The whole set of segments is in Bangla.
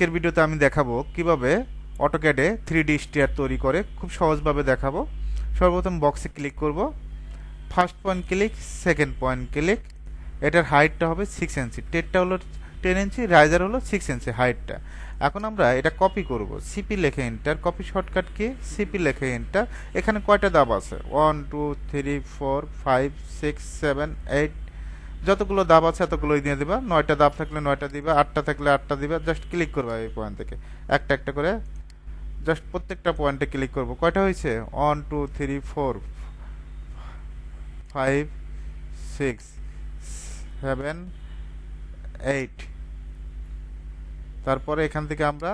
আজকের ভিডিওতে আমি দেখাবো কীভাবে অটোক্যাডে থ্রি ডি স্টিয়ার তৈরি করে খুব সহজভাবে দেখাবো। সর্বপ্রথম বক্সে ক্লিক করব। First point click second point click এটার হাইটটা হবে সিক্স ইঞ্চি টেটটা হলো টেন ইঞ্চি রাইজার হলো সিক্স ইঞ্চি হাইটটা এখন আমরা এটা কপি করব। সিপি লেখে এন্টার কপি শর্টকাট কি সিপি লেখে এন্টার এখানে কয়টা দাব আছে? One two three four five six seven eight যতগুলো দাব আছে এতগুলোই দিয়ে দিবা। নয়টা দাব থাকলে নয়টা দিবা, আটটা থাকলে আটটা দিবা। জাস্ট ক্লিক করবা এই পয়েন্ট থেকে। একটা একটা করে জাস্ট প্রত্যেকটা পয়েন্টে ক্লিক করব। কয়টা হয়েছে? One two three four five six seven eight তারপরে এখান থেকে আমরা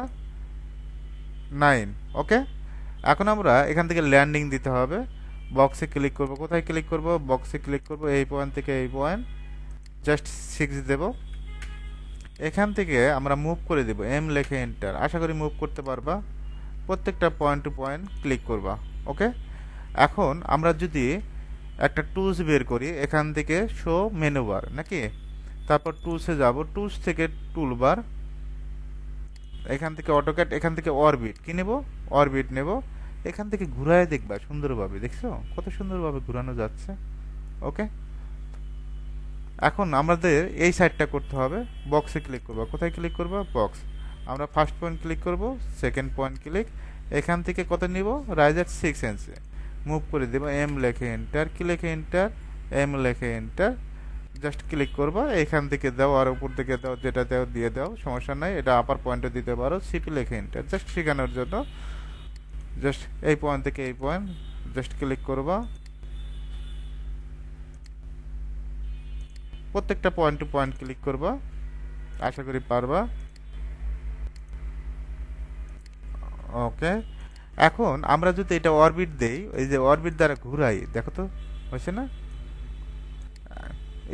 নাইন ওকে এখন আমরা এখান থেকে ল্যান্ডিং দিতে হবে। বক্সে ক্লিক করব। কোথায় ক্লিক করব? বক্সে ক্লিক করব। এই পয়েন্ট থেকে এই পয়েন্ট জাস্ট সিক্স দেব। এখান থেকে আমরা মুভ করে দেব। এম লেখে এন্টার আশা করি মুভ করতে পারবা। প্রত্যেকটা পয়েন্ট টু পয়েন্ট ক্লিক করবা। ওকে এখন আমরা যদি একটা টুলস বের করি, এখান থেকে শো মেনু বার নাকি? তারপর টুলসে যাব। টুলস থেকে টুলবার এখান থেকে অটোক্যাট এখান থেকে অরবিট কি নেব? অরবিট নেব। এখান থেকে ঘুরায় দেখবা সুন্দরভাবে। দেখছ? কত সুন্দরভাবে ঘুরানো যাচ্ছে। ওকে এখন আমাদের এই সাইডটা করতে হবে বক্সে ক্লিক করব। কোথায় ক্লিক করব? বক্স আমরা ফার্স্ট পয়েন্ট ক্লিক করব সেকেন্ড পয়েন্ট ক্লিক এখান থেকে কত নিব? রাইজার সিক্স ইঞ্চি মুভ করে দেবো এম লেখে এন্টার কি লেখে এন্টার এম লেখে এন্টার জাস্ট ক্লিক করবা, এখান থেকে দাও আর উপর থেকে দাও, যেটা দাও দিয়ে দাও, সমস্যা নাই, এটা আপার পয়েন্টে দিতে পারো সিপি লেখে এন্টার জাস্ট শেখানোর জন্য জাস্ট এই পয়েন্ট থেকে এই পয়েন্ট জাস্ট ক্লিক করবা। প্রত্যেকটা পয়েন্ট টু পয়েন্ট ক্লিক করবা। আশা করি পারবা। ওকে এখন আমরা যদি এটা অরবিট দেই, এই যে অরবিট দ্বারা ঘুরাই, দেখো তো, হয়েছে না?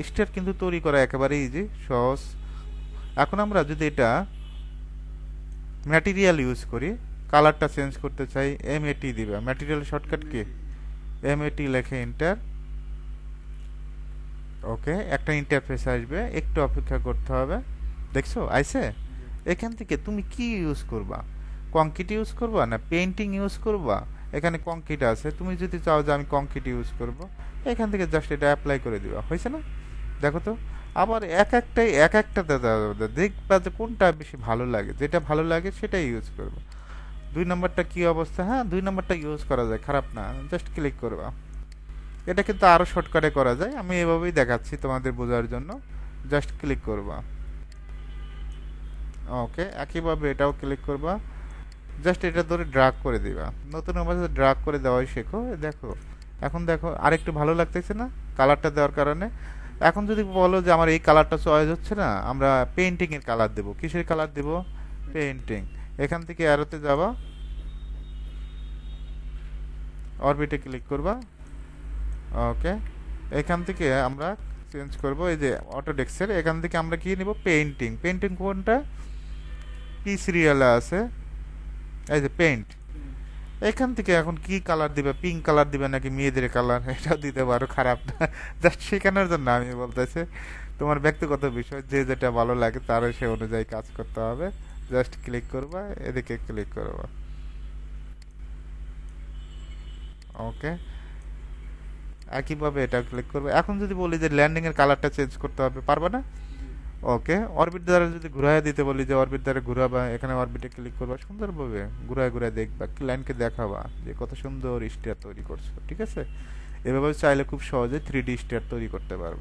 স্টার কিন্তু তৈরি করা একেবারে ইজি সহজ। এখন আমরা যদি এটা ম্যাটেরিয়াল ইউজ করি কালারটা চেঞ্জ করতে চাই এম এটি দিবা। Material shortcut key? এম এটি লেখে এন্টার ওকে, একটা ইন্টারফেস আসবে, একটু অপেক্ষা করতে হবে। দেখছ? আইসে? এখান থেকে তুমি কি ইউজ করবা? কংক্রিট ইউজ করবা না পেন্টিং ইউজ করবা? এখানে কংক্রিট আছে, তুমি যদি চাও যে আমি কংক্রিট ইউজ করব, এখান থেকে জাস্ট এটা অ্যাপ্লাই করে দিবা। হয়েছে না? দেখো তো, আবার এক একটাই, এক একটাতে দেখবা যে কোনটা বেশি ভালো লাগে। যেটা ভালো লাগে সেটাই ইউজ করব। দুই নম্বরটা কি অবস্থা? হ্যাঁ দুই নম্বরটা ইউজ করা যায়, খারাপ না জাস্ট ক্লিক করবা। এটা কিন্তু আরও শর্টকাটে করা যায়। আমি এভাবেই দেখাচ্ছি তোমাদের বোঝার জন্য। জাস্ট ক্লিক করবা। ওকে একইভাবে এটাও ক্লিক করবা। জাস্ট এটা ধরে ড্রাগ করে দিবা। নতুন অবস্থা ড্রাগ করে দেওয়াই শেখো। দেখো, এখন দেখো, আরেকটু ভালো লাগতেছে না কালারটা দেওয়ার কারণে? এখন যদি বলো যে আমার এই কালারটা চয়েস হচ্ছে না, আমরা পেন্টিংয়ের কালার দেব। কিসের কালার দেব? পেন্টিং এখান থেকে অ্যারোতে যাবা। অরবিটে ক্লিক করবা। ওকে এখান থেকে আমরা চেঞ্জ করব, এই যে অটোডেক্সের এখান থেকে আমরা কি নিব? পেইন্টিং পেইন্টিং কোনটা? কি সিরিয়ালে আছে? এই যে পেইন্ট এখান থেকে এখন কি কালার দিবে? পিঙ্ক কালার দিবে নাকি মেয়েদের কালার এটাও দিতে পারো, খারাপ না। জাস্ট শেখানোর জন্য আমি বলতেছি। তোমার ব্যক্তিগত বিষয়, যে যেটা ভালো লাগে তারও সে অনুযায়ী কাজ করতে হবে। জাস্ট ক্লিক করবা, এদিকে ক্লিক করবা। ওকে একইভাবে এটা ক্লিক করবে। এখন যদি বলি যে ল্যান্ডিংয়ের কালারটা চেঞ্জ করতে হবে, পারবে না? ওকে অরবিট দ্বারা যদি ঘুরায় দিতে বলি যে অরবিট দ্বারা ঘুরাবা, এখানে অরবিটে ক্লিক করবা, সুন্দরভাবে ঘুরায় ঘুরায় দেখবা ল্যান্ডকে দেখাবা যে কত সুন্দর স্টেয়ার তৈরি করছ, ঠিক আছে? এভাবে চাইলে খুব সহজে থ্রি ডি স্টেয়ার তৈরি করতে পারবে।